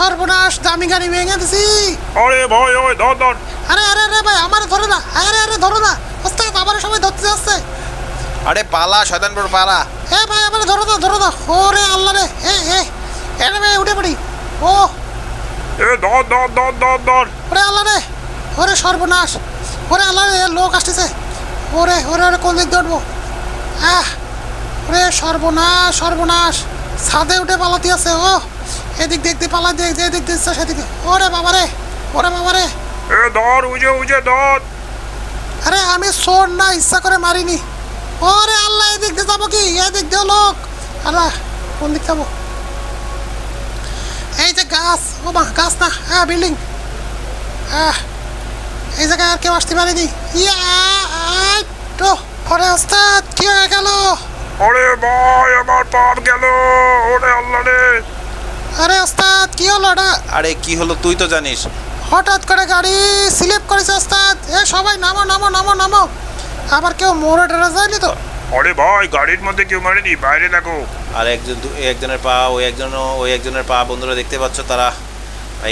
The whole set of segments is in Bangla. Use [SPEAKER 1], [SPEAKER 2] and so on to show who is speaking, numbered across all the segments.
[SPEAKER 1] সর্বনাশ দামি গাড়ি ভেঙে দিছি।
[SPEAKER 2] আরে ভাই ওই ধর ধর।
[SPEAKER 1] আরে আরে আরে ভাই আমার ধরো না। আরে আরে ধরো না। ওস্তাদ আমার সবাই ধরতে যাচ্ছে।
[SPEAKER 3] আরে পালা শয়তানপুর পালা।
[SPEAKER 1] এ ভাই আমার ধরো না ধরো না। ওরে আল্লাহ রে এ এ এরে ভাই উঠে পড়ি। ও।
[SPEAKER 2] এ ধর ধর ধর ধর ধর।
[SPEAKER 1] ওরে আল্লাহ রে ওরে সর্বনাশ। ওরে আল্লাহ রে লোক আসতেছে। ওরে ওরে ওরে কোন দিক ধরবো আহ ওরে সর্বনাশ সর্বনাশ। ছাদে উঠে পালাতে আছে ও। এদিক দেখতে পালা দেখ যে এদিক দিচ্ছে সেদিকে ওরে বাবা রে ওরে বাবা রে
[SPEAKER 2] এ ধর উজে উজে ধর।
[SPEAKER 1] আরে আমি সোর না ইচ্ছা করে মারিনি। ওরে আল্লাহ এদিক দিয়ে যাব কি? এদিক দিয়ে লোক। আল্লাহ কোন দিক যাব? এই যে গাছ ও মা গাছ না হ্যাঁ বিল্ডিং। আহ এই জায়গায় আর কেউ আসতে পারেনি। ইয়া তো ওরে ওস্তাদ কি হয়ে গেল?
[SPEAKER 2] ওরে ভাই আমার পাপ গেল। ওরে আল্লাহ রে।
[SPEAKER 1] আরে ওস্তাদ কি হলো এটা?
[SPEAKER 3] আরে কি হলো তুই তো জানিস।
[SPEAKER 1] হঠাৎ করে গাড়ি স্লিপ করেছে ওস্তাদ। এ সবাই নামো নামো নামো নামো। আবার কেউ মোড়ে টেরে যায়নি তো?
[SPEAKER 2] আরে ভাই গাড়ির মধ্যে কেউ মারেনি? বাইরে দেখো।
[SPEAKER 3] আর একজন দু- একজনের পা ওই একজন ওই একজনের পা বন্ধুরা দেখতে পাচ্ছ তারা।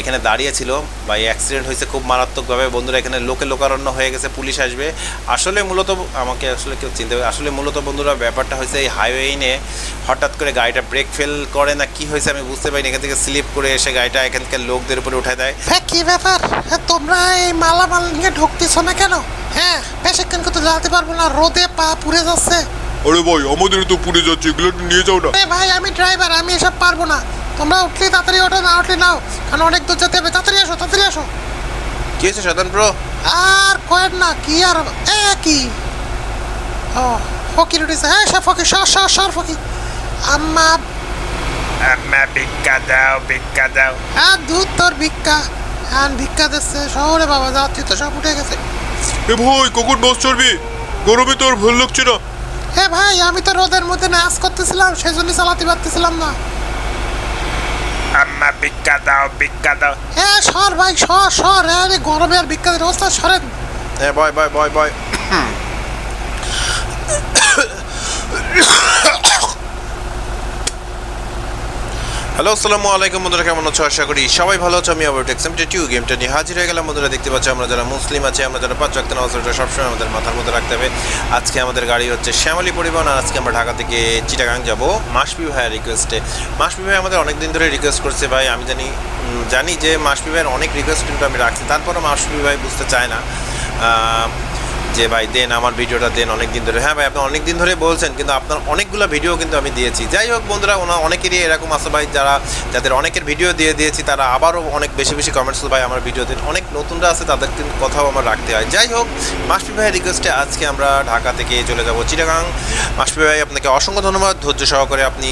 [SPEAKER 3] এখানে দাঁড়িয়ে ছিল। বা অ্যাক্সিডেন্ট হয়েছে খুব মারাত্মকভাবে। বন্ধুরা এখানে লোকে লোকারণ্য হয়ে গেছে পুলিশ আসবে। আসলে মূলত আমাকে আসলে কেউ চিনতে পারে আসলে মূলত বন্ধুরা ব্যাপারটা হয়েছে এই হাইওয়ে নিয়ে হঠাৎ করে গাড়িটা ব্রেক ফেল করে না কি হয়েছে আমি বুঝতে পারিনি। এখান থেকে স্লিপ করে এসে গাড়িটা এখান থেকে লোকদের উপরে উঠে দেয়।
[SPEAKER 1] হ্যাঁ কী ব্যাপার? হ্যাঁ, তোমরা এই মালামাল নিয়ে ঢুকতেছো না কেন? হ্যাঁ বেশিক্ষণ কিন্তু যেতে পারব না রোদে পা পুড়ে যাচ্ছে।
[SPEAKER 4] আরে ভাই আমাদের তো পুড়ে যাচ্ছে এগুলো নিয়ে যাও না।
[SPEAKER 1] ভাই আমি ড্রাইভার আমি এসব পারব না। তোমরা উঠলে তাড়াতাড়ি ওঠো না উঠলে নাও। কারণ অনেক দূর যেতে হবে। তাড়াতাড়ি আসো তাড়াতাড়ি আসো।
[SPEAKER 3] কি হয়েছে শতান প্রো
[SPEAKER 1] আর কয়েন না কি আর এ কি? ও ফকির উঠেছে। হ্যাঁ সব ফকির সর সর সর ফকির। আম্মা
[SPEAKER 2] আম্মা ভিক্ষা দাও ভিক্ষা দাও।
[SPEAKER 1] হ্যাঁ দুধ তোর ভিক্ষা। হ্যাঁ ভিক্ষা দিচ্ছে। শহরে বাবা যাচ্ছি তো সব উঠে গেছে।
[SPEAKER 4] এ ভাই কখন বাস চড়বি? গরমে তোর ভালো লাগছে না।
[SPEAKER 1] হে ভাই আমি তো রোদের মধ্যে নাচ করতেছিলাম সেই জন্য চালাতে পারতেছিলাম না।
[SPEAKER 2] আম্মা ভিক্ষা দাও ভিক্ষা দাও।
[SPEAKER 1] হ্যাঁ সর ভাই সর সর আরে গরমে আর ভিক্ষা দিতে অবস্থা সরেন।
[SPEAKER 3] এ বয় বয় বয় বয়। হ্যালো, আসসালামু আলাইকুম। বন্ধুরা, কেমন আছো? আশা করি সবাই ভালো আছো। আমি আবার টেক্সাম টিউ গেমটা নিয়ে হাজির হয়ে গেলাম। বন্ধুরা, দেখতে পাচ্ছি আমরা যারা মুসলিম আছে, আমরা যারা পাঁচ রাখতে নামাজটা সবসময় আমাদের মাথার মধ্যে রাখতে হবে। আজকে আমাদের গাড়ি হচ্ছে শ্যামলী পরিবহন, আর আজকে আমরা ঢাকা থেকে চিটাগাং যাব মাসপি ভাইয়ের রিকোয়েস্টে মাসপি ভাই আমাদের অনেক দিন ধরে রিকোয়েস্ট করছে, ভাই, আমি জানি জানি যে মাসপি ভাইয়ের অনেক রিকোয়েস্ট কিন্তু আমি রাখছি। তারপরও মাসপি ভাই বুঝতে চায় না। যে ভাই, দেন আমার ভিডিওটা, দেন অনেক দিন ধরে। হ্যাঁ ভাই, আপনি অনেক দিন ধরে বলছেন, কিন্তু আপনার অনেকগুলো ভিডিও কিন্তু আমি দিয়েছি। যাই হোক বন্ধুরা ওনার অনেকেরই এরকম আছে ভাই, যারা যাদের অনেকের ভিডিও দিয়ে দিয়েছি, তারা আবারও অনেক বেশি বেশি কমেন্টস ভাই, আমার ভিডিও দেন। অনেক নতুনরা আছে, তাদের কিন্তু কথাও আমার রাখতে হয়। যাই হোক, মাসপি ভাইয়ের রিকোয়েস্টে আজকে আমরা ঢাকা থেকে চলে যাব চিটাগাং। মাসপি ভাই, আপনাকে অসংখ্য ধন্যবাদ। ধৈর্য সহকারে আপনি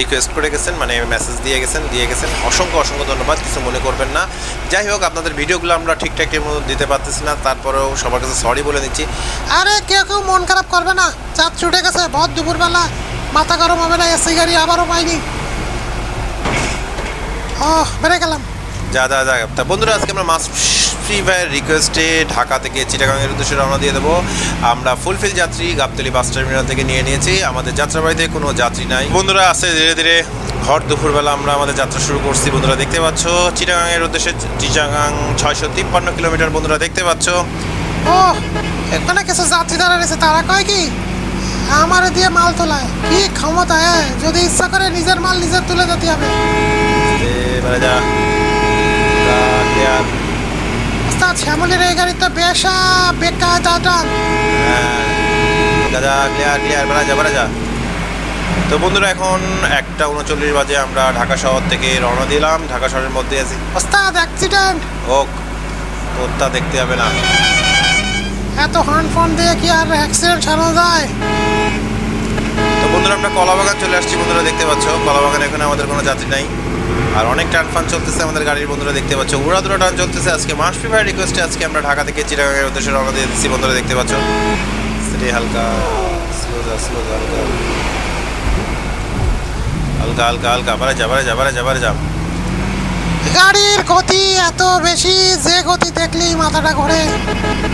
[SPEAKER 3] রিকোয়েস্ট করে গেছেন মানে মেসেজ দিয়ে গেছেন দিয়ে গেছেন। অসংখ্য অসংখ্য ধন্যবাদ, কিছু মনে করবেন না। যাই হোক, আপনাদের ভিডিওগুলো আমরা ঠিকঠাক দিতে পারতেছি না, তারপরেও সবার কাছে সরি বলে দিচ্ছি
[SPEAKER 1] আরে কেউ কেউ মন খারাপ করবে না। চাঁদ ছুটে গেছে ভর দুপুরবেলা। মাথা গরম হবে না এসি গাড়ি আবারও পাইনি। ও বেড়ে গেলাম।
[SPEAKER 3] যা যা যা। তা বন্ধুরা আজকে আমরা মাস ফ্রি ভাইয়ের রিকোয়েস্টে ঢাকা থেকে চিটাগাংয়ের উদ্দেশ্যে রওনা দিয়ে দেবো। আমরা ফুলফিল যাত্রী গাবতলি বাস টার্মিনাল থেকে নিয়ে নিয়েছি। আমাদের যাত্রাবাড়িতে কোনো যাত্রী নাই। বন্ধুরা আস্তে ধীরে ধীরে ঘর দুপুরবেলা আমরা আমাদের যাত্রা শুরু করছি। বন্ধুরা দেখতে পাচ্ছ চিটাগাংয়ের উদ্দেশ্যে চিটাগাং ছয়শো তিপ্পান্ন কিলোমিটার বন্ধুরা দেখতে পাচ্ছ।
[SPEAKER 1] ও এখানে কিছু যাত্রী দাঁড়া রয়েছে তারা কয় কি? আমার দিয়ে মাল তোলায়। কি ক্ষমতা হ্যাঁ যদি ইচ্ছা করে নিজের মাল নিজের তুলে যেতে হবে। ওস্তাদ শ্যামলের এই গাড়ি তো বেশা বেকা দাদা
[SPEAKER 3] হ্যাঁ। ক্লিয়ার ক্লিয়ার বেড়া যা বেড়া যা। তো বন্ধুরা এখন একটা উনচল্লিশ বাজে আমরা ঢাকা শহর থেকে রওনা দিলাম। ঢাকা শহরের মধ্যে আছি।
[SPEAKER 1] ওস্তাদ অ্যাক্সিডেন্ট
[SPEAKER 3] হোক তোরটা দেখতে হবে না।
[SPEAKER 1] এত হর্ন ফোন দিয়ে কি আর অ্যাক্সিডেন্ট সারানো যায়?
[SPEAKER 3] তো বন্ধুরা, আমরা কলাবাগান চলে আসছি। বন্ধুরা, দেখতে পাচ্ছ, কলাবাগান এখানে আমাদের কোনো যাত্রী নাই। আর অনেক টান ফান চলতেছে আমাদের গাড়ির, বন্ধুরা, দেখতে পাচ্ছ। উড়াদুরা টান চলতেছে। আজকে মাসপি ভাই রিকোয়েস্টে আজকে আমরা ঢাকা থেকে চিরাগাঙের উদ্দেশ্যে রওনা দিয়ে দিচ্ছি। বন্ধুরা, দেখতে পাচ্ছ। স্টে হালকা হালকা। হালকা হালকা হালকা। বারে যা বারে যা বারে যা বারে যা।
[SPEAKER 1] গাড়ির গতি এত বেশি, যে গতি দেখলেই মাথাটা ঘোরে।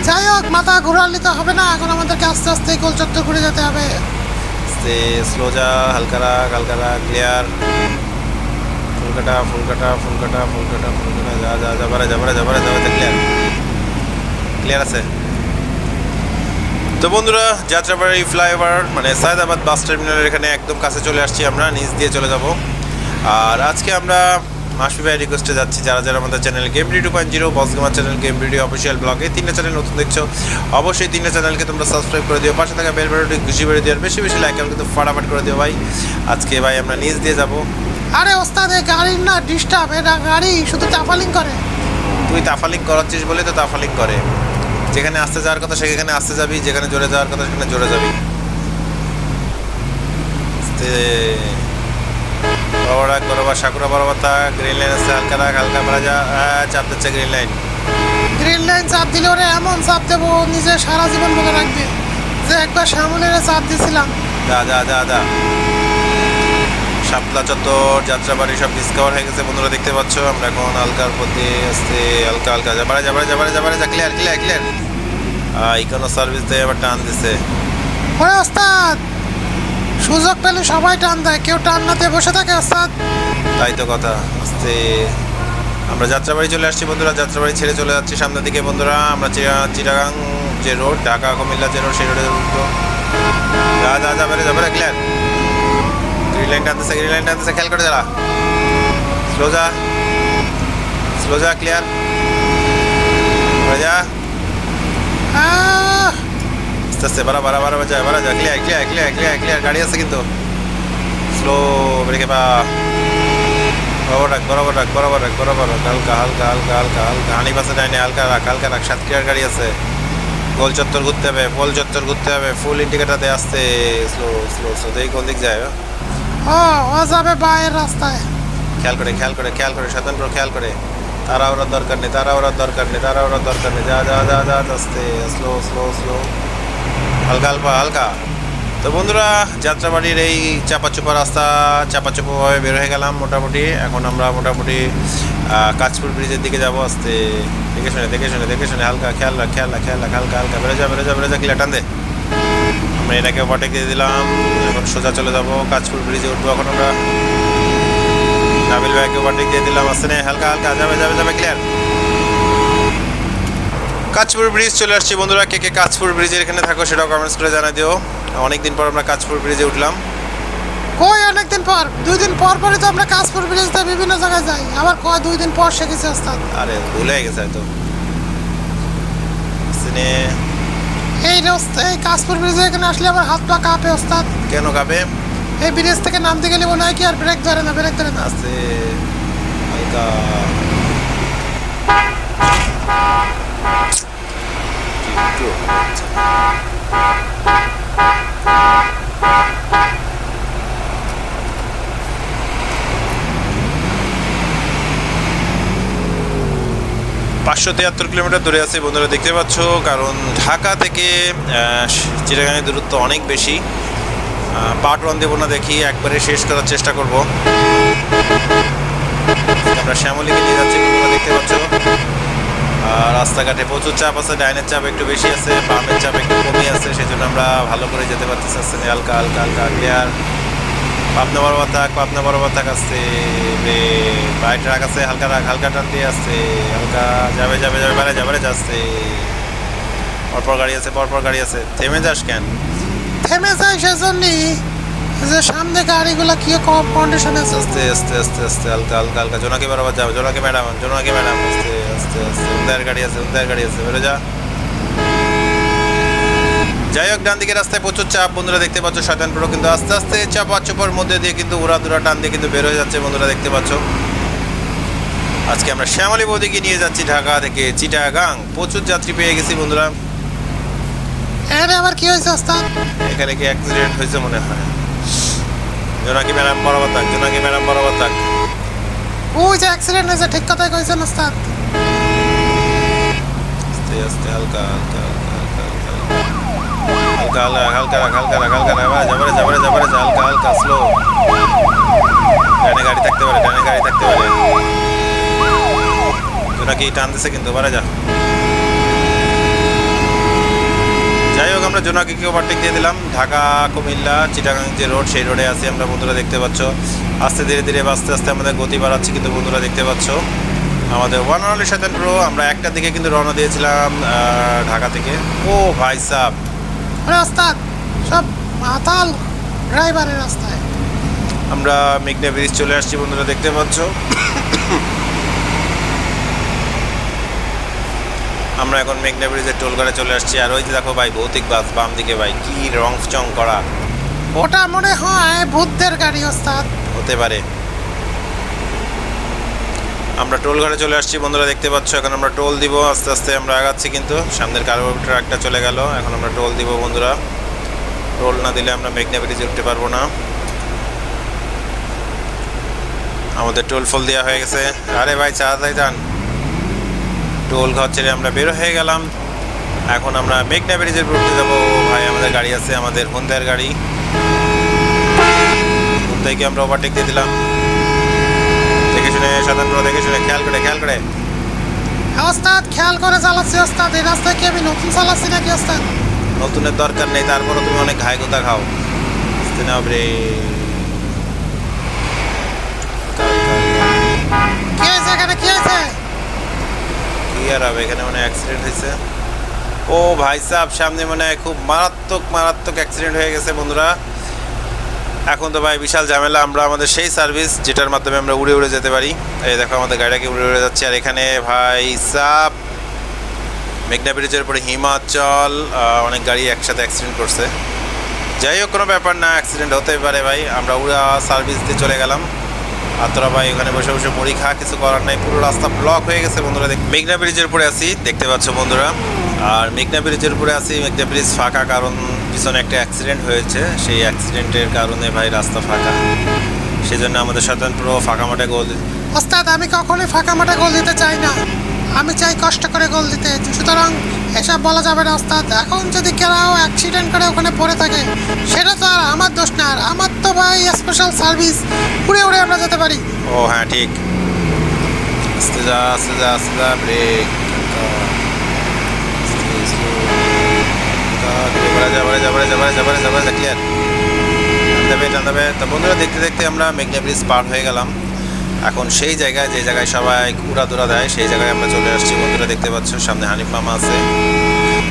[SPEAKER 1] যাই হোক, মাথা ঘুরালে তো হবে না, এখন আমাদেরকে আস্তে আস্তে গোল চত্বর ঘুরে যেতে হবে।
[SPEAKER 3] স্টে স্লো যা, হালকা রাখ ক্লিয়ার ফুলকাটা ফুলকাটা ফুলকাটা ফুলকাটা ফুলকাটা, যা যা যা, বারে যা বারে যা বারে, যা ক্লিয়ার ক্লিয়ার আছে? তো বন্ধুরা, যাত্রাবাড়ি ফ্লাইওভার মানে সায়দাবাদ বাস টার্মিনালের এখানে একদম কাছে চলে আসছি আমরা, নিচ দিয়ে চলে যাব। আর আজকে আমরা মাসি ভাই রিকোয়েস্টে যাচ্ছি যারা যারা আমাদের channel game two point zero boss gamer channel game video official ব্লগে তিনটা চ্যানেল নতুন দেখছ অবশ্যই তিনটা চ্যানেলকে তোমরা সাবস্ক্রাইব করে দিও পাশে থাকা বেল বাটনটি খুশি বেড়ে দিও আর বেশি বেশি লাইক কিন্তু ফাটাফাট করে দিও ভাই। আজকে ভাই আমরা নিচ দিয়ে যাব।
[SPEAKER 1] আরে ওস্তাদ এই গাড়ির না ডিস্টার্ব এটা গাড়ি শুধু তাফালিং করে।
[SPEAKER 3] তুই তাফালিং করাচ্ছিস বলে তো তাফালিং করে। যেখানে আসতে যাওয়ার কথা সেখানে আসতে যাবি যেখানে জোরে যাওয়ার কথা সেখানে জোরে যাবি। আস্তে বরাবর বরাবর সাকুরা বরাবর তা গ্রিন লাইন আছে হালকা রাখ হালকা মারা চাপ দিচ্ছে গ্রিন লাইন
[SPEAKER 1] গ্রিন লাইন চাপ দিলে ওরে এমন চাপ দেবো নিজে সারা জীবন মনে রাখবে। যে একবার শ্যামলের চাপ দিছিলাম।
[SPEAKER 3] যা যা যা যা। শাপলা চত্বর যাত্রাবাড়ি সব ডিসকাভার হয়ে গেছে বন্ধুরা দেখতে পাচ্ছ আমরা এখন হালকার প্রতি আসতে হালকা হালকা যাবারে যাবারে যাবারে যাবারে যা clear clear clear Econo Service দিয়ে আবার টান দিছে।
[SPEAKER 1] ওরে ওস্তাদ! সুযোগ পেলে সবাই টান দেয়, কেউ টান না দিয়ে বসে থাকে ওস্তাদ
[SPEAKER 3] তাই তো কথা, আস্তে। আমরা যাত্রাবাড়ি চলে আসছি বন্ধুরা, যাত্রাবাড়ি ছেড়ে চলে যাচ্ছি সামনের দিকে বন্ধুরা। আমরা চিরা- চিটাগাং যে রোড, ঢাকা, কুমিল্লা যে রোড, সেই রোডে উঠবো। যা যা যাবে রে যাবে ক্লিয়ার গ্রিন লাইন টানতেছে গ্রিন লাইন টানতেছে, খেয়াল করে যারা স্লো যা স্লো যা ক্লিয়ার যা। আস্তে আস্তে বারা বারা বারা যা বারা যা clear clear clear clear clear গাড়ি আছে কিন্তু স্লো ব্রেকে পা বরাবর রাখ বরাবর রাখ বরাবর রাখ বরাবর রাখ হালকা হালকা হালকা হালকা হালকা হানি পাশে ডাইনে হালকা রাখ হালকা রাখ সাত কিলার গাড়ি আছে গোল চত্বর ঘুরতে হবে পোল চত্বর ঘুরতে হবে ফুল ইন্ডিকেটার দিয়ে আসতে স্লো স্লো স্লো দেখি কোন দিক যায়
[SPEAKER 1] ও ও যাবে বাইরের রাস্তায়
[SPEAKER 3] খেয়াল করে খেয়াল করে খেয়াল করে স্বতন্ত্র খেয়াল করে তারা ওরার দরকার নেই তারা ওরার দরকার নেই তারা ওরার দরকার নেই যা যা যা যা আস্তে স্লো স্লো স্লো হালকা হালকা হালকা। তো বন্ধুরা, যাত্রাবাড়ির এই চাপাচুপা রাস্তা, চাপাচুপাভাবে বের হয়ে গেলাম মোটামুটি। এখন আমরা মোটামুটি কাঁচপুর ব্রিজের দিকে যাব আস্তে। দেখে শুনে দেখে শুনে দেখে শুনে, হালকা খেয়াল রাখ খেয়াল রাখ খেয়াল রাখ, হালকা হালকা। বেরো যা বেরো যা বেরো যা, কিলা টান দে। আমরা এটাকে ওভারটেক দিয়ে দিলাম। এখন সোজা চলে যাব কাঁচপুর ব্রিজে উঠবো এখন আমরা। নাবিল ভাইকে ওভারটেক দিয়ে দিলাম আসতে হালকা হালকা, যাবে যাবে যাবে ক্লিয়ার কাঁচপুর ব্রিজ চলে আসছি বন্ধুরা কে কে কাঁচপুর ব্রিজের এখানে থাকো সেটাও কমেন্টস করে জানাই দিও। অনেকদিন পর আমরা কাঁচপুর ব্রিজে উঠলাম।
[SPEAKER 1] কই অনেকদিন পর? দুই দিন পর পরে তো আমরা কাশপুর ব্রিজ দিয়ে বিভিন্ন জায়গায় যাই। আবার কয় দুই দিন পর শিখেছি ওস্তাদ
[SPEAKER 3] আরে ভুলে গেছে হয়তো। সিনে
[SPEAKER 1] এই রাস্তা এই কাশপুর ব্রিজে এখানে আসলে আমার হাত পা কাঁপে ওস্তাদ।
[SPEAKER 3] কেন কাপে?
[SPEAKER 1] এই ব্রিজ থেকে নামতে গেলে মনে হয় কি আর ব্রেক ধরে না ব্রেক ধরে না।
[SPEAKER 3] আস্তে। পাঁচশো তিয়াত্তর কিলোমিটার দূরে আছে বন্ধুরা দেখতে পাচ্ছ কারণ ঢাকা থেকে আহ, চিটাগাংয়ের দূরত্ব অনেক বেশি। পার্ট ওয়ান দেবো না দেখি একবারে শেষ করার চেষ্টা করব। আমরা শ্যামলীকে নিয়ে যাচ্ছি বন্ধুরা দেখতে পাচ্ছ। রাস্তাঘাটে প্রচুর চাপ আছে ডাইনের চাপ একটু বেশি আছে বামের চাপ একটু কমই আছে সেই জন্য আমরা ভালো করে যেতে পারতেছি হালকা হালকা হালকা ক্লিয়ার পাবনা বরাবর থাক পাবনা বরাবর থাক আসছে রে বাইক ট্রাক আছে হালকা রাখ হালকা টান দিয়ে আসছে হালকা যাবে যাবে যাবে বারে যাবে যাচ্ছে। পরপর গাড়ি আছে পরপর গাড়ি আছে। থেমে যাস কেন?
[SPEAKER 1] থেমে যায় সেজন্যই। যে সামনে গাড়িগুলো কি কম কন্ডিশনে আছে
[SPEAKER 3] আস্তে আস্তে আস্তে আস্তে হালকা হালকা হালকা। জোনাকি বরাবর যাবে জোনাকি ম্যাডাম জোনাকি ম্যাডাম আস্তে আস্তে আস্তে উন্দায়ের গাড়ি আছে উন্দায়ের গাড়ি আছে। বেরো যা। যাই হোক ডান দিকে রাস্তায় প্রচুর চাপ। বন্ধুরা দেখতে পাচ্ছ শয়তানপুরও কিন্তু আস্তে আস্তে চাপা চোপার মধ্যে দিয়ে কিন্তু উড়া দুরা টান দিয়ে কিন্তু বের হয়ে যাচ্ছে বন্ধুরা দেখতে পাচ্ছ। আজকে আমরা শ্যামলী বৌদিকে নিয়ে যাচ্ছি ঢাকা থেকে চিটাগাং। প্রচুর যাত্রী পেয়ে গেছি বন্ধুরা।
[SPEAKER 1] এর আবার কি হয়েছে ওস্তাদ
[SPEAKER 3] এখানে কি অ্যাক্সিডেন্ট হয়েছে মনে হয়? জোনাকি ম্যাডাম বরাবর থাক জোনাকি ম্যাডাম বরাবর থাক।
[SPEAKER 1] ওই যে অ্যাক্সিডেন্ট হয়েছে ঠিক কথাই কইছেন ওস্তাদ
[SPEAKER 3] আস্তে আস্তে হালকা হালকা। হালকা হালকা হালকা হালকা রাখ হালকা রাখ হালকা যাবারে যাবারে যাবারে হালকা হালকা স্লো ডানে গাড়ি থাকতে পারে, ডানে গাড়ি থাকতে পারে। জোনাকি টান দিছে কিন্তু? বারে যা। যাই হোক, আমরা জোনাকিকে ওভারটেক দিয়ে দিলাম। ঢাকা, কুমিল্লা, চিটাগাং যে রোড সেই রোডে আছি আমরা, বন্ধুরা দেখতে পাচ্ছ। আস্তে ধীরে ধীরে আস্তে আস্তে আমাদের গতি বাড়াচ্ছি কিন্তু বন্ধুরা দেখতে পাচ্ছ। আমাদের ওয়ান অনলি প্রো আমরা একটার দিকে কিন্তু রওনা দিয়েছিলাম ঢাকা থেকে। ও ভাই সাহ
[SPEAKER 1] ওরে ওস্তাদ সব মাতাল ড্রাইভারের রাস্তায়।
[SPEAKER 3] আমরা মেঘনা ব্রিজ চলে আসছি বন্ধুরা দেখতে পাচ্ছ? আমরা এখন মেঘনা ব্রিজের টোলঘাটে চলে আসছি আর ওই যে দেখো ভাই ভৌতিক বাস বাম দিকে ভাই কি রং চং করা।
[SPEAKER 1] ওটা মনে হয় ভূতদের গাড়ি ওস্তাদ।
[SPEAKER 3] হতে পারে। আমরা টোল ঘাটে চলে আসছি, বন্ধুরা দেখতে পাচ্ছ, এখন আমরা টোল দিব, আস্তে আস্তে আমরা আগাচ্ছি কিন্তু। সামনের কারও ট্রাকটা চলে গেল, এখন আমরা টোল দিব, বন্ধুরা। টোল না দিলে আমরা মেঘনা ব্রিজে উঠতে পারব না। আমাদের টোল ফল দেওয়া হয়ে গেছে। আরে ভাই তাই যান। টোল ঘর ছেড়ে আমরা বের হয়ে গেলাম। এখন আমরা মেঘনা ব্রিজের উঠতে যাব। ভাই, আমাদের গাড়ি আছে, আমাদের হুন্দার গাড়ি। হুন্দাইকে আমরা ওভারটেক দিয়ে দিলাম। শুনে দেখে শুনে খেয়াল করে খেয়াল করে।
[SPEAKER 1] ওস্তাদ খেয়াল করে চালাচ্ছি ওস্তাদ। এই রাস্তায় কি আমি নতুন চালাচ্ছি নাকি ওস্তাদ?
[SPEAKER 3] নতুনের দরকার নেই তারপরও তুমি অনেক গোতা খাও। বুঝতে না রে
[SPEAKER 1] কি হয়েছে এখানে? কি হয়েছে?
[SPEAKER 3] কি আর হবে এখানে মানে অ্যাক্সিডেন্ট হয়েছে। ও ভাই সাহেব সামনে মানে খুব মারাত্মক মারাত্মক অ্যাক্সিডেন্ট হয়ে গেছে বন্ধুরা। এখন তো ভাই বিশাল ঝামেলা, আমরা আমাদের সেই সার্ভিস যেটার মাধ্যমে আমরা উড়ে উড়ে যেতে পারি। এই দেখো আমাদের গাড়িটাকে উড়ে উড়ে যাচ্ছে, আর এখানে ভাই সাপ মেঘনা ব্রিজের উপরে হিমাচল অনেক গাড়ি একসাথে অ্যাক্সিডেন্ট করছে। যাই হোক, কোনো ব্যাপার না অ্যাক্সিডেন্ট হতে পারে ভাই। আমরা উড়া সার্ভিস দিয়ে চলে গেলাম। আর তোরা ভাই ওখানে বসে বসে মুড়ি খা, কিছু করার নাই, পুরো রাস্তা ব্লক হয়ে গেছে বন্ধুরা, দেখ মেঘনা ব্রিজের উপরে আছি, দেখতে পাচ্ছ বন্ধুরা। আর মেঘনা ব্রিজের উপরে আছি। মেঘনা ব্রিজ ফাঁকা কারণ পিছনে একটা অ্যাক্সিডেন্ট হয়েছে। সেই অ্যাক্সিডেন্টের কারণে ভাই রাস্তা ফাঁকা। সেই জন্য আমাদের স্বতন্ত্র ফাঁকা মাঠে গোল
[SPEAKER 1] ওস্তাদ আমি কখনোই ফাঁকা মাঠে গোল দিতে চাই না। আমি চাই কষ্ট করে গোল দিতে। সুতরাং এসব বলা যাবে না ওস্তাদ। এখন যদি কেউ অ্যাক্সিডেন্ট করে ওখানে পড়ে থাকে সেটা তো আর আমার দোষ না। আর আমার তো ভাই স্পেশাল সার্ভিস উড়ে উড়ে আমরা যেতে পারি।
[SPEAKER 3] ও হ্যাঁ ঠিক। আস্তে যা আস্তে যা আস্তে যা ব্রেক ক্লিয়ার বন্ধুরা, দেখতে দেখতে আমরা মেঘনা ব্রিজ পার হয়ে গেলাম। এখন সেই জায়গায়, যে জায়গায় সবাই উড়াদুরা দেয়, সেই জায়গায় আমরা চলে আসছি। বন্ধুরা, দেখতে পাচ্ছ, সামনে হানিফ মামা আছে।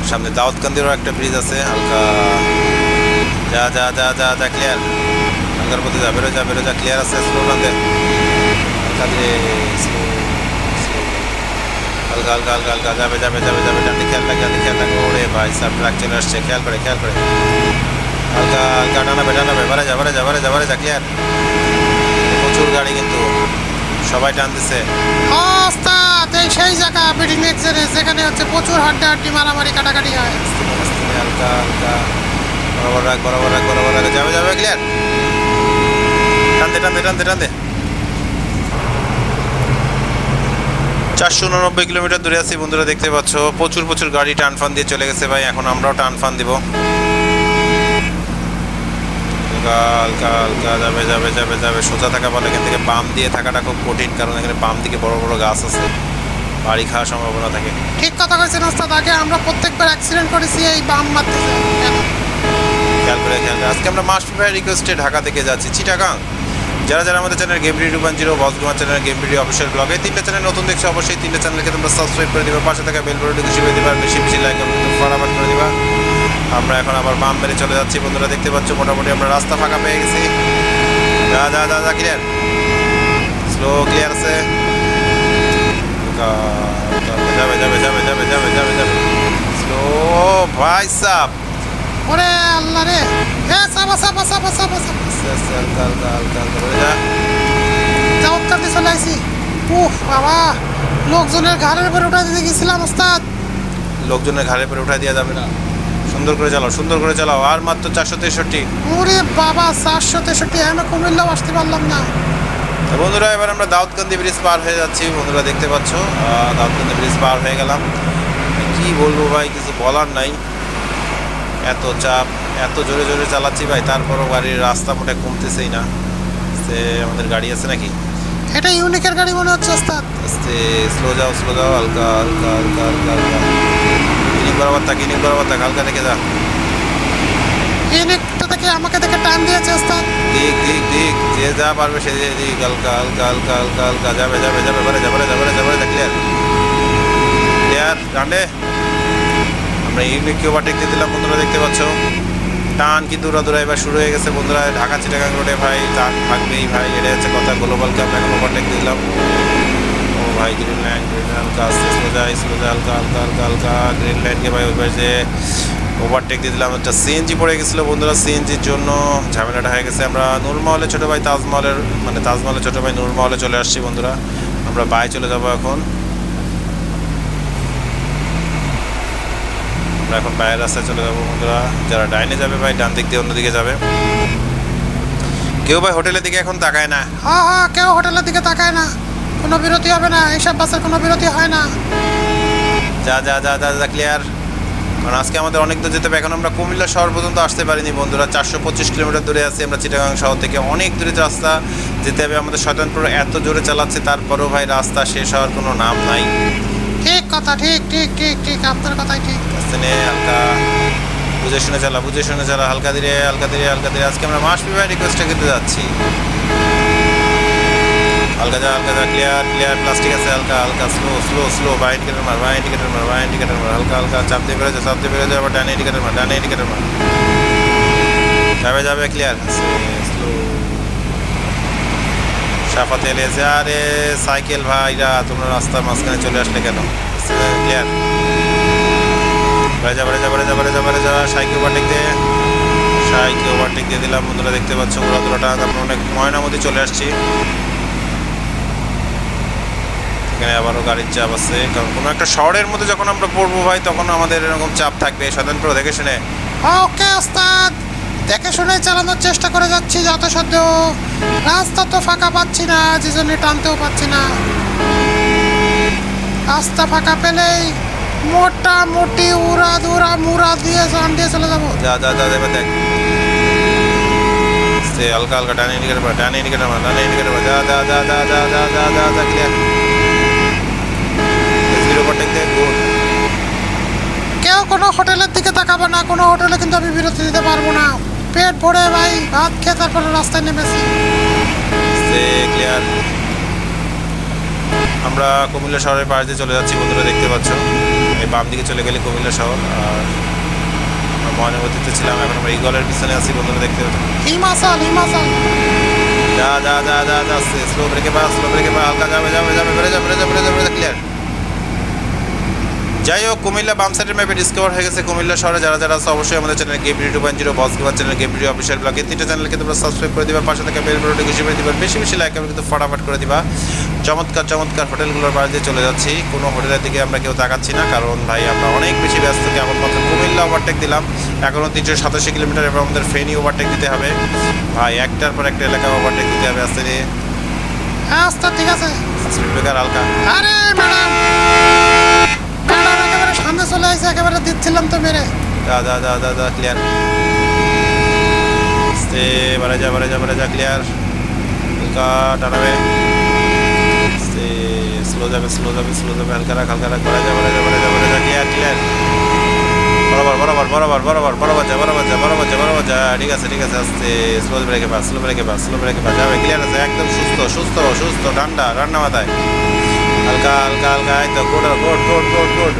[SPEAKER 3] সামনে দাউদকান্দিরও একটা ব্রিজ আছে, হালকা। যা যা যা যা যা ক্লিয়ার হালকার প্রতি যা, বেরো যা বেরো, যা ক্লিয়ার আছে স্লো রান দে হালকা হালকা হালকা হালকা যাবে যাবে যাবে যাবে ডান্ডি খেয়াল লাগে ডান্ডি খেয়াল লাগে ওরে ভাই সাব ট্রাক চলে আসছে খেয়াল করে খেয়াল করে। হালকা হালকা টানাবে টানাবে বারে যা বারে যা বারে যা বারে যা ক্লিয়ার প্রচুর গাড়ি কিন্তু সবাই টান দিছে
[SPEAKER 1] ওস্তাদ এই সেই জায়গা বিডিং এক্সেরে যেখানে হচ্ছে প্রচুর হাড্ডা হাড্ডি মারামারি কাটাকাটি হয়।
[SPEAKER 3] হালকা হালকা বরাবর রাখ বরাবর রাখ বরাবর রাখ যাবে যাবে ক্লিয়ার টানতে টানতে টানতে টানতে। চারশো উননব্বই কিলোমিটার দূরে আছি। বন্ধুরা দেখতে পাচ্ছ প্রচুর প্রচুর গাড়ি টান ফান দিয়ে চলে গেছে ভাই। এখন আমরাও টান ফান দিব। হালকা হালকা যাবে যাবে যাবে যাবে। সোজা থাকা বলে এখান থেকে বাম দিয়ে থাকাটা খুব কঠিন কারণ এখানে বাম দিকে বড় বড় গাছ আছে। বাড়ি খাওয়ার সম্ভাবনা থাকে।
[SPEAKER 1] ঠিক কথা কইছেন ওস্তাদ আগে আমরা প্রত্যেকবার অ্যাক্সিডেন্ট করেছি এই বাম মারতে
[SPEAKER 3] খেয়াল করে খেয়াল আজকে আমরা মাস্টার ভাই রিকোয়েস্টে ঢাকা থেকে যাচ্ছি। চিটাগাং? যারা যারা আমাদের channel game video one zero boss gamer channel game video official ব্লগে তিনটা চ্যানেল নতুন দেখছ অবশ্যই তিনটা চ্যানেলকে তোমরা সাবস্ক্রাইব করে দিবা, পাশে থাকা বেল খুশি করে দিবা বেশি বেশি লাইক ফটাফট করে দিবা। আমরা এখন আবার বাম মেরে চলে যাচ্ছি, বন্ধুরা দেখতে পাচ্ছ মোটামুটি আমরা রাস্তা ফাঁকা পেয়ে গেছি। যা দা দা দা ক্লিয়ার স্লো ক্লিয়ার আছে। যাবে যাবে যাবে যাবে যাবে যাবে যাবে স্লো ভাই সাহ
[SPEAKER 1] ওরে আল্লাহ রে। এ সাবা সাবা সাবা সাবা সাবা।
[SPEAKER 3] আস্তে আস্তে হালকা হালকা করে যা
[SPEAKER 1] যাও করতে চলে আইছি উফ বাবা। লোকজনের ঘাড়ের উপরে উঠা দিতে গেছিলাম ওস্তাদ।
[SPEAKER 3] লোকজনের ঘাড়ে পরে উঠা দেওয়া যাবে না। সুন্দর করে চালাও সুন্দর করে চালাও। আর মাত্র চারশো তেষট্টি।
[SPEAKER 1] ওরে বাবা চারশো তেষট্টি আমি কুমিল্লাও আসতে পারলাম না।
[SPEAKER 3] বন্ধুরা এবার আমরা দাউদকান্দি ব্রিজ পার হয়ে যাচ্ছি। বন্ধুরা দেখতে পাচ্ছ দাউদকান্দি ব্রিজ পার হয়ে গেলাম। কি বলব ভাই কিছু বলার নাই। এত চাপ এত জোরে জোরে চালাচ্ছি ভাই তারপরও গাড়ির রাস্তা মোটে কমতেছেই না সে আমাদের গাড়ি আছে নাকি
[SPEAKER 1] এটা ইউনিকের গাড়ি মনে হচ্ছে ওস্তাদ
[SPEAKER 3] আস্তে স্লো যাও স্লো যাও হালকা হালকা হালকা হালকা হালকা কিনিক বরাবর থাক কিনিক বরাবর থাক হালকা থেকে যা
[SPEAKER 1] কি আমাকে দেখে টান দিয়েছে ওস্তাদ
[SPEAKER 3] দিক দিক দিক যে যা পারবে সে যে দিক হালকা হালকা হালকা হালকা হালকা যাবে যাবে যাবে বারে যাবে যাবে যাবে ক্লিয়ার ক্লিয়ার ডান্ডে আমরা ইউনিক ওভারটেক দিয়ে দিলাম, বন্ধুরা দেখতে পাচ্ছ। টান কিন্তু দূরা এবার শুরু হয়ে গেছে, বন্ধুরা। ঢাকা চিটাগাং রোডে ভাই, টান থাকবেই ভাই এটা হচ্ছে কথা। গ্লোবাল কাপ এখন ওভারটেক দিলাম। ও ভাই গ্রিন লাইন গ্রিন হালকা আস্তে স্লো যায় হালকা হালকা হালকা হালকা গ্রিন লাইনকে ভাই ওই পাশে ওভারটেক দিয়ে দিলাম। একটা সিএনজি পড়ে গেছিল, বন্ধুরা সিএনজির জন্য। ঝামেলাটা হয়ে গেছে। আমরা নূরমহলে ছোটো ভাই তাজমহলের মানে তাজমহলের ছোটো ভাই নূরমহলে চলে আসছি, বন্ধুরা। আমরা বাই চলে যাব এখন। আমরা এখন বাইরের রাস্তায় চলে যাব বন্ধুরা। যারা ডাইনে যাবে ভাই ডান দিক দিয়ে অন্যদিকে যাবে। কেউ ভাই হোটেলের দিকে এখন তাকায় না।
[SPEAKER 1] হ্যাঁ হ্যাঁ কেউ হোটেলের দিকে তাকায় না। কোনো বিরতি হবে না এইসব বাসের কোনো বিরতি হয় না।
[SPEAKER 3] যা যা যা যা যা ক্লিয়ার কারণ আজকে আমাদের অনেক দূর যেতে হবে। এখন আমরা কুমিল্লা শহর পর্যন্ত আসতে পারিনি বন্ধুরা। চারশো পঁচিশ কিলোমিটার দূরে আছি আমরা চিটাগাং শহর থেকে। অনেক দূরে রাস্তা যেতে হবে। আমাদের শয়তানপুর এত জোরে চালাচ্ছে তারপরেও ভাই রাস্তা শেষ হওয়ার কোনো নাম নাই।
[SPEAKER 1] ঠিক কথা ঠিক ঠিক ঠিক ঠিক। আপনার কথাই ঠিক।
[SPEAKER 3] আস্তে হালকা বুঝে শুনে চালা, বুঝে শুনে চালা, হালকা ধীরে হালকা ধীরে হালকা ধীরে। আজকে আমরা মাস বিবাহ রিকোয়েস্টটা খেতে যাচ্ছি। হালকা যা হালকা যা ক্লিয়ার ক্লিয়ার প্লাস্টিক আছে, হালকা হালকা স্লো স্লো স্লো বা ইন্ডিকেটার মার বা ইন্ডিকেটার মার বা ইন্ডিকেটার মার। হালকা হালকা, চাপ দিয়ে বেরোছে চাপ দিয়ে বেরোছে আবার ডানে ইন্ডিকেটার মার, ডানে ইন্ডিকেটার মার। যাবে যাবে ক্লিয়ার স্লো সাফাতে এলেছে আরে, সাইকেল ভাইরা, তোমরা রাস্তার মাঝখানে চলে আসলে কেন? ক্লিয়ার বারে যা বারে যা বারে যা বারে যা বারে যা সাইকেল ওভারটেক দিয়ে। সাইকেল ওভারটেক দিয়ে দিলাম, বন্ধুরা দেখতে পাচ্ছ দুটা আমরা অনেক ময়নামতি চলে আসছি। এখানে আবারও গাড়ির চাপ আছে, কারণ কোনো একটা শহরের মধ্যে যখন আমরা পড়ব ভাই, তখন আমাদের এরকম চাপ থাকবে। স্বতন্ত্র দেখে শুনে।
[SPEAKER 1] ওকে, ওস্তাদ। দেখে শুনে চালানোর চেষ্টা করে যাচ্ছি, যত সাধ্য রাস্তা তো ফাঁকা পাচ্ছি না যে জন্য টানতেও পাচ্ছি না। রাস্তা ফাঁকা পেলেই মোটামুটি উড়া দুরা মুড়া দিয়ে জান দিয়ে চলে যাব
[SPEAKER 3] যা যা যা এবার দেখ সে হালকা হালকা ডানে ইন্ডিকেটার মার ডানে ইন্ডিকেটার মার ডানে ইন্ডিকেটার মার যা যা যা যা যা যা যা যা যা ক্লিয়ার জিরো ওভারটেক দে গুড
[SPEAKER 1] কেউ কোনো হোটেলের দিকে তাকাবে না কোনো হোটেলে কিন্তু আমি বিরতি দিতে পারব না পেট ভরে ভাই ভাত খেয়ে তারপরে রাস্তায় নেমেছি
[SPEAKER 3] সে ক্লিয়ার আমরা কুমিল্লা শহরের পাশ দিয়ে চলে যাচ্ছি বন্ধুরা দেখতে পাচ্ছ এই বাম দিকে চলে গেলে কুমিল্লা শহর আর আমরা ময়নামতিতে ছিলাম এখন আমরা ইগলের পিছনে আছি বন্ধুরা দেখতে পাচ্ছ।
[SPEAKER 1] হিমাচল হিমাচল।
[SPEAKER 3] যা যা যা যা যা স্লো ব্রেকে পা স্লো ব্রেকে পা হালকা যাবে যাবে যাবে বেড়ে যাবে বেড়ে যাবে বেড়ে যাবে ক্লিয়ার যাই হোক কুমিল্লা বাম সাইডের ম্যাপে ডিসকভার হয়ে গেছে কুমিল্লা শহরে। যারা যারা আছে অবশ্যই আমাদের channel game two point zero boss gamer channel game video official blog এই তিনটা চ্যানেলকে তোমরা সাবস্ক্রাইব করে দিবা পাশে থেকে বেল বাটনটি ঘুষি মেরে দিবা বেশি বেশি লাইক আমি কিন্তু ফটাফট করে দিবা। চমৎকার চমৎকার হোটেলগুলোর বাইরে দিয়ে চলে যাচ্ছি। কোনো হোটেলের দিকে আমরা কেউ তাকাচ্ছি না কারণ ভাই আমরা অনেক বেশি ব্যস্ত কেবলমাত্র কুমিল্লা ওভারটেক দিলাম। এখনও তিনশো সাতাশি কিলোমিটার এবার আমাদের ফেনি ওভারটেক দিতে হবে। ভাই একটার পর একটা এলাকা ওভারটেক দিতে হবে আস্তে
[SPEAKER 1] হ্যাঁ ওস্তাদ ঠিক আছে।
[SPEAKER 3] স্পিড ব্রেকার হালকা।
[SPEAKER 1] আরে ম্যাডাম! ম্যাডাম একেবারে সামনে চলে আসছে একেবারে দিচ্ছিলাম তো মেরে।
[SPEAKER 3] যা ক্লিয়ার আস্তে যা ক্লিয়ার হালকা টানাবে। আস্তে স্লো যাবে স্লো যাবে স্লো যাবে, হালকা রাখ হালকা রাখ বারে যা বারে যা বারে যা বারে যা ক্লিয়ার ক্লিয়ার বরাবর বরাবর বরাবর বরাবর বরাবর যা বরাবর যা বরাবর যা বরাবর যা। ঠিক আছে ঠিক আছে আস্তে স্লো ব্রেকে পাস স্লো ব্রেকে পাস স্লো ব্রেকে পাস যাবে ক্লিয়ার আছে, একদম সুস্থ সুস্থ সুস্থ, ঠান্ডা ঠান্ডা মাথায়। হালকা হালকা হালকা, এই তো good good good good good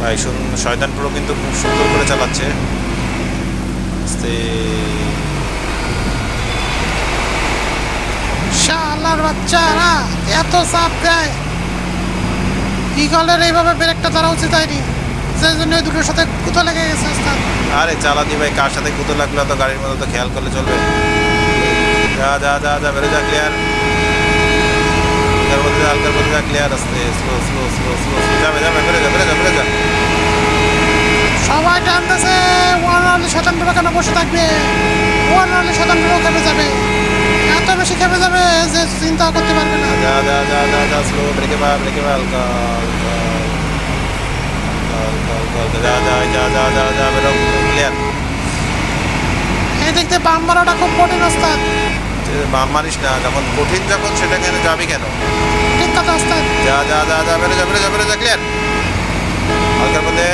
[SPEAKER 3] ভাই শুন শয়তান প্রো কিন্তু খুব সুন্দর করে চালাচ্ছে। আস্তে
[SPEAKER 1] শালার বাচ্চারা এত চাপ দেয়। ইগলের এইভাবে ব্রেকটা ধরা উচিত হয়নি। সেই জন্য দুটোর সাথে কুতো লেগে গেছে
[SPEAKER 3] আরে চালাতি ভাই কার সাথে কুতো লাগল তো গাড়ির মধ্যে তো খেয়াল করলে চলবে। যা যা যা যা বেরো যা ক্লিয়ার হালকার মধ্যে হালকার মধ্যে যা ক্লিয়ার আসতে স্লো স্লো স্লো স্লো যাবে যাবে বেরো যা বেরো যা বেরো যা।
[SPEAKER 1] সবাই টানতেছে ওয়ান অনলি শতাংশ কেন বসে থাকবে। ওয়ান অনলি শতাংশ খেপে যাবে। এত বেশি খেপে যাবে যে চিন্তা করতে পারবে না
[SPEAKER 3] যা যা যা যা যা স্লো ব্রেকে পা ব্রেকে পা হালকা যা যা যা যা যা যা বেরো ক্লিয়ার
[SPEAKER 1] এই দেখতে বাম মারাটা খুব কঠিন ওস্তাদ
[SPEAKER 3] বাম মারিস না যখন কঠিন যখন সেটা কেন যাবি কেন
[SPEAKER 1] ঠিক কথা ওস্তাদ
[SPEAKER 3] যা যা যা যা বেরো যা বেরো যা বেরো যা ক্লিয়ার হালকার মধ্যে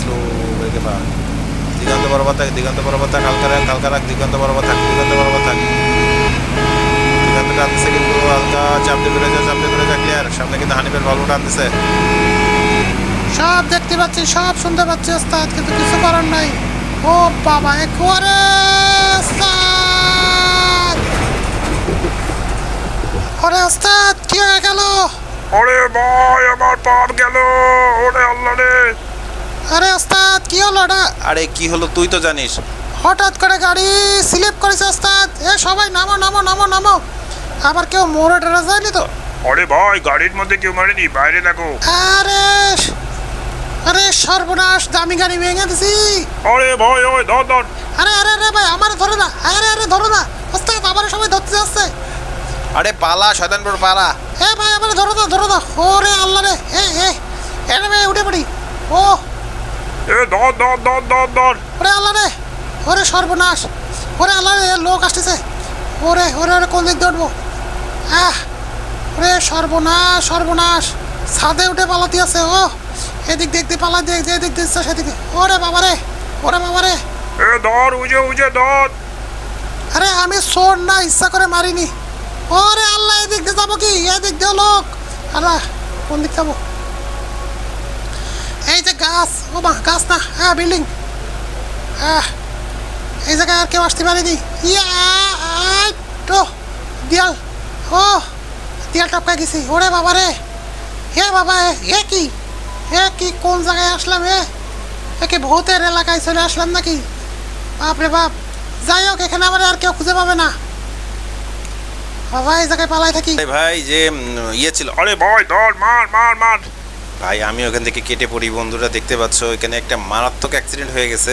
[SPEAKER 3] স্লো ব্রেকে পা দিগন্ত বরাবর থাক দিগন্ত বরাবর থাক হালকা রাখ হালকা রাখ দিগন্ত বরাবর থাক দিগন্ত বরাবর থাক দিগন্ত টানতেছে কিন্তু হালকা চাপ দিয়ে বেড়ে যা চাপ দিয়ে বেড়ে যা ক্লিয়ার সামনে কিন্তু হানিফের ভলভো টানতেছে
[SPEAKER 1] সব দেখতে পাচ্ছি সব শুনতে পাচ্ছি ওস্তাদ কিন্তু কিছু করার নাই। ও বাবা একবারে ওস্তাদ! ওরে ওস্তাদ কি হয়ে গেল?
[SPEAKER 2] ওরে ভাই আমার পাপ গেল। ওরে আল্লাহ রে।
[SPEAKER 1] আরে ওস্তাদ কি হলো ওটা?
[SPEAKER 3] আরে কি হলো তুই তো জানিস।
[SPEAKER 1] হঠাৎ করে গাড়ি স্লিপ করেছে ওস্তাদ। এ সবাই নামো নামো নামো নামো। আবার কেউ মোড়ে টেরে যায়নি তো?
[SPEAKER 2] আরে ভাই গাড়ির মধ্যে কেউ মারেনি বাইরে দেখো।
[SPEAKER 1] আরে আরে সর্বনাশ দামি গাড়ি ভেঙে দিছি।
[SPEAKER 2] আরে ভাই ওই ধর ধর।
[SPEAKER 1] আরে আরে আরে ভাই আমার ধরো না। আরে আরে ধরো না। ওস্তাদ আমার সবাই ধরতে যাচ্ছে।
[SPEAKER 3] আরে পালা শয়তানপুর পালা।
[SPEAKER 1] এ ভাই আমার ধরো না ধরো না। ওরে আল্লাহ রে এ এ। এরে ভাই উঠে পড়ি। ও
[SPEAKER 2] এ ধর ধর ধর ধর ধর।
[SPEAKER 1] ওরে আল্লাহ রে ওরে সর্বনাশ। ওরে আল্লাহ রে লোক আসতেছে। ওরে ওরে ওরে কোন দিক দিয়ে আহ ওরে সর্বনাশ সর্বনাশ। ছাদে উঠে পালাতে আছে ও। এদিক দেখতে পালা দেখ এদিক দিচ্ছে সেদিকে। ওরে বাবা রে ওরে বাবা রে।
[SPEAKER 2] এ ধর উজে উজে ধর।
[SPEAKER 1] আরে আমি সোর না ইচ্ছা করে মারিনি। ওরে আল্লাহ এদিক দিয়ে যাব কি? এদিক দিয়ে লোক। আল্লাহ কোন দিক যাব? এই যে গাছ ও মা গাছ না হ্যাঁ বিল্ডিং হ্যাঁ এই জায়গায় আর কেউ আসতে পারেনি। তো দিয়াল ও দিয়াল টপকা গেছি ওরে বাবা রে হে বাবা এ, কি? এ কি কোন জায়গায় আসলাম এ? এ কি ভূতের এলাকায় চলে আসলাম নাকি? বাপরে বাপ। যাই হোক এখানে আমার আর কেউ খুঁজে পাবে না। বাবা এই জায়গায় পালাই থাকি।
[SPEAKER 3] ভাই যে ইয়ে ছিল।
[SPEAKER 2] আরে ভাই ধর মার মার মার।
[SPEAKER 3] ভাই আমি ওখান থেকে কেটে পড়ি বন্ধুরা দেখতে পাচ্ছ এখানে একটা মারাত্মক অ্যাক্সিডেন্ট হয়ে গেছে।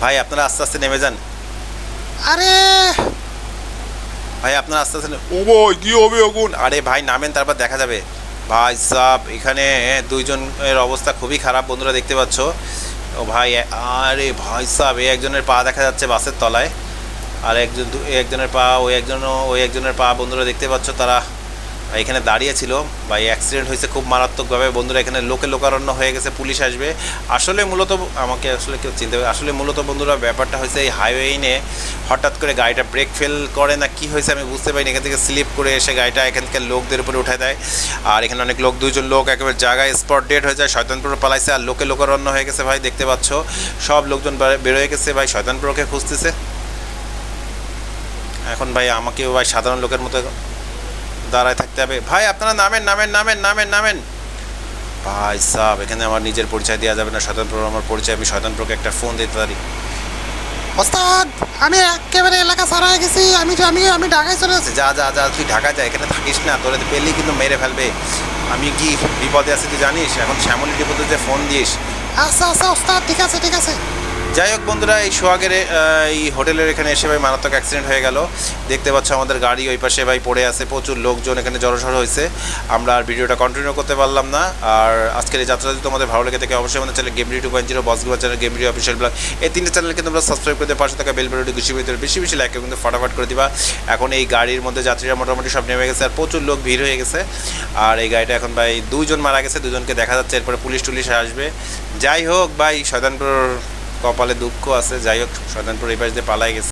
[SPEAKER 3] ভাই আপনারা আস্তে আস্তে নেমে যান।
[SPEAKER 1] আরে!
[SPEAKER 3] ভাই আপনারা আস্তে আস্তে
[SPEAKER 4] ও ভাই কি হবে এখন
[SPEAKER 3] আরে ভাই নামেন তারপর দেখা যাবে। ভাই সাব এখানে দুইজনের অবস্থা খুবই খারাপ বন্ধুরা দেখতে পাচ্ছ। ও ভাই আরে ভাই সাব এই একজনের পা দেখা যাচ্ছে বাসের তলায়। আর একজন একজনের পা ওই একজনও ওই একজনের পা বন্ধুরা দেখতে পাচ্ছ তারা। এখানে দাঁড়িয়ে ছিল বা এই অ্যাক্সিডেন্ট হয়েছে খুব মারাত্মকভাবে। বন্ধুরা, এখানে লোকে লোকারণ্য হয়ে গেছে, পুলিশ আসবে। আসলে মূলত আমাকে আসলে কেউ চিনতে পারে আসলে মূলত বন্ধুরা, ব্যাপারটা হয়েছে এই হাইওয়ে হঠাৎ করে গাড়িটা ব্রেক ফেল করে না কি হয়েছে আমি বুঝতে পারিনি। এখান থেকে স্লিপ করে এসে গাড়িটা এখান থেকে লোকদের উপরে উঠায় দেয়। আর এখানে অনেক লোক দুজন লোক একেবারে জায়গায় স্পট ডেট হয়ে যায়। শয়তানপুর পালাইছে আর লোকে লোকারণ্য হয়ে গেছে ভাই, দেখতে পাচ্ছ। সব লোকজন বের- বেরোয় গেছে ভাই, শয়তানপুরকে খুঁজতেছে। এখন ভাই আমাকেও ভাই সাধারণ লোকের মতো দাঁড়ায় থাকতে হবে। ভাই আপনারা নামেন নামেন নামেন নামেন নামেন। ভাই সাহ এখানে আমার নিজের পরিচয় দেওয়া যাবে না। শয়তান শয়তানপুর আমার পরিচয় আমি শয়তানপুরকে একটা ফোন দিতে পারি।
[SPEAKER 1] ওস্তাদ আমি একেবারে এলাকা সারা হয়ে গেছি। আমি আমি আমি ঢাকায় চলে যাচ্ছি।
[SPEAKER 3] যা যা যা তুই ঢাকা যা এখানে থাকিস না। তোরে পেলেই কিন্তু মেরে ফেলবে। আমি কি বিপদে আছি তুই জানিস? এখন শ্যামলী বিপদে যে ফোন দিস।
[SPEAKER 1] আচ্ছা আচ্ছা ওস্তাদ ঠিক আছে ঠিক আছে।
[SPEAKER 3] যাই হোক বন্ধুরা, এই সোহাগের এই হোটেলের এখানে এসে ভাই মারাত্মক অ্যাক্সিডেন্ট হয়ে গেল। দেখতে পাচ্ছ আমাদের গাড়ি ওই পাশে ভাই পড়ে আছে, প্রচুর লোকজন এখানে জড়সড় হয়েছে। আমরা আর ভিডিওটা কন্টিনিউ করতে পারলাম না। আর আজকের এই যাত্রা যদি তোমাদের ভালো লেগে থাকে অবশ্যই আমাদের চ্যানেল গেমরি টু পয়েন্ট জিরো বসগুলো চ্যানেল গেমরি অফিসিয়াল ব্লগ এই তিনটে চ্যানেলকে তোমরা সাবস্ক্রাইব করতে পাশে থাকা বেল বেলটি বেশি ভিতরে বেশি বেশি লাইক কিন্তু ফটাফট করে দিবা। এখন এই গাড়ির মধ্যে যাত্রীরা মোটামুটি সব নেমে গেছে আর প্রচুর লোক ভিড় হয়ে গেছে। আর এই গাড়িটা এখন ভাই দুজন মারা গেছে, দুজনকে দেখা যাচ্ছে। এরপরে পুলিশ টুলিশ আসবে। যাই হোক ভাই, শয়তানপুর কপালে দুঃখ আছে যাই হোক শয়তানপুর এই পাশ দিয়ে পালাই গেছে।